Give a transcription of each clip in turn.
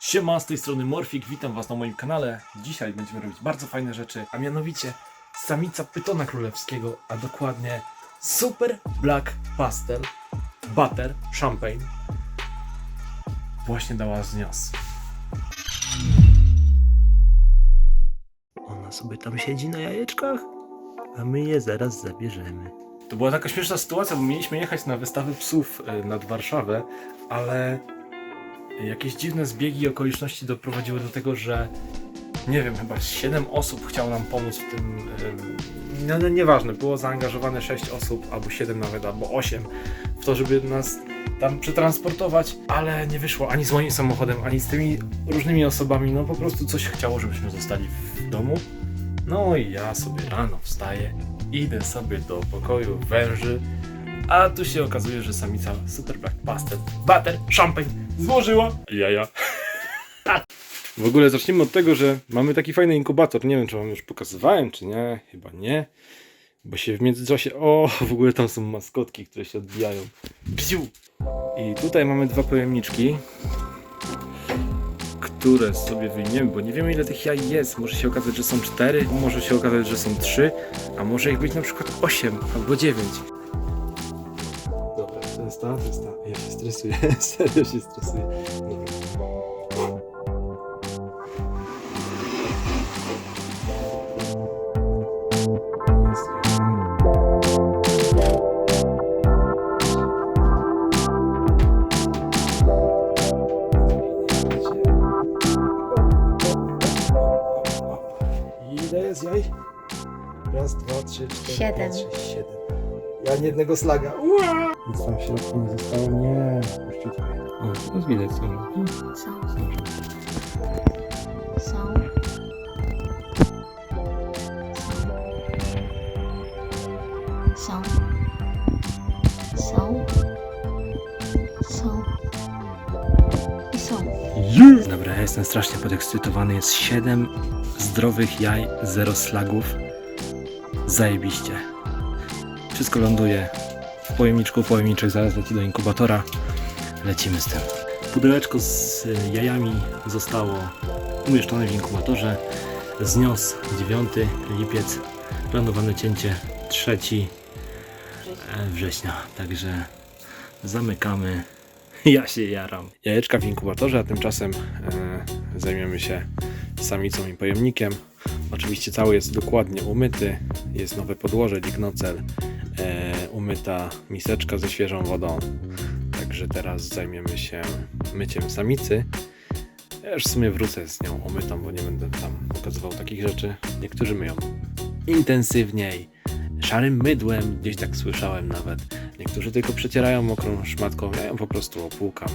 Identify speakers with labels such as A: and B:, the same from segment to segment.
A: Siema, z tej strony Morfik, witam was na moim kanale. Dzisiaj będziemy robić bardzo fajne rzeczy, a mianowicie samica pytona królewskiego, a dokładnie Super Black Pastel Butter Champagne właśnie dała znios. Ona sobie tam siedzi na jajeczkach, a my je zaraz zabierzemy. To była taka śmieszna sytuacja, bo mieliśmy jechać na wystawę psów e, nad Warszawę, ale jakieś dziwne zbiegi i okoliczności doprowadziły do tego, że nie wiem, chyba 7 osób chciało nam pomóc w tym. ym, No, no nieważne, było zaangażowane 6 osób, albo 7 nawet, albo 8 w to, żeby nas tam przetransportować, ale nie wyszło ani z moim samochodem, ani z tymi różnymi osobami. No po prostu coś chciało, żebyśmy zostali w domu. No i ja sobie rano wstaję, idę sobie do pokoju węży, a tu się okazuje, że samica Super Black Pastel Butter Champagne złożyła jaja. W ogóle zacznijmy od tego, że mamy taki fajny inkubator. Nie wiem, czy wam już pokazywałem, czy nie. Chyba nie. Bo się w międzyczasie... O, w ogóle tam są maskotki, które się odbijają. Psiu! I tutaj mamy dwa pojemniczki, które sobie wyjmiemy, bo nie wiemy ile tych jaj jest. Może się okazać, że są cztery, może się okazać, że są trzy, a może ich być na przykład osiem albo dziewięć. Dobra, to jest ta, to jest ta. Ja się stresuję, serio się stresuję. Dobra. Ile jest jaj? Raz, dwa, trzy, cztery,
B: Siedem.
A: pięć, sześć, siedem. Ja ani jednego slaga. Ua! Nic tam w środku nie zostało. Nie, puśćcie tutaj. O, to widać są.
B: Są,
A: są.
B: są. Są. Są. Są. I są.
A: Dobra, ja jestem strasznie podekscytowany. Jest 7 zdrowych jaj, 0 slagów. Zajebiście. Wszystko ląduje w pojemniczku. Pojemniczek zaraz leci do inkubatora. Lecimy z tym. Pudełeczko z y, jajami zostało umieszczone w inkubatorze. Znios 9 lipiec. Planowane cięcie 3 e, września. Także zamykamy. Ja się jaram. Jajeczka w inkubatorze, a tymczasem e, zajmiemy się samicą i pojemnikiem. Oczywiście cały jest dokładnie umyty. Jest nowe podłoże, lignocel, e, umyta miseczka ze świeżą wodą. Także teraz zajmiemy się myciem samicy. Ja już w sumie wrócę z nią umytą, bo nie będę tam pokazywał takich rzeczy. Niektórzy myją intensywniej, szarym mydłem, gdzieś tak słyszałem nawet. Niektórzy tylko przecierają mokrą szmatką, ja ją po prostu opłukam,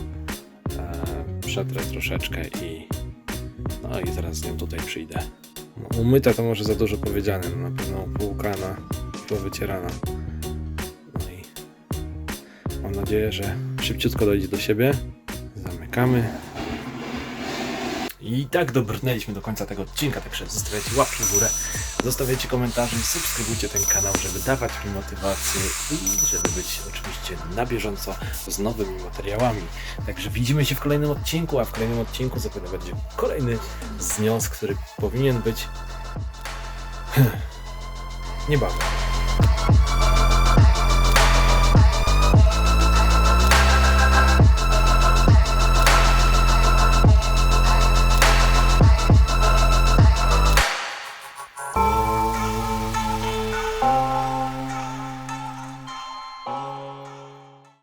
A: e, przetrę troszeczkę i no i zaraz z nią tutaj przyjdę. Umyta to może za dużo powiedziane, no, na pewno opłukana, powycierana. Mam nadzieję, że szybciutko dojdzie do siebie. Zamykamy. I tak dobrnęliśmy do końca tego odcinka, także zostawiajcie łapki w górę, zostawiajcie komentarze i subskrybujcie ten kanał, żeby dawać mi motywację i żeby być oczywiście na bieżąco z nowymi materiałami. Także widzimy się w kolejnym odcinku, a w kolejnym odcinku zapewne będzie kolejny znios, który powinien być niebawem.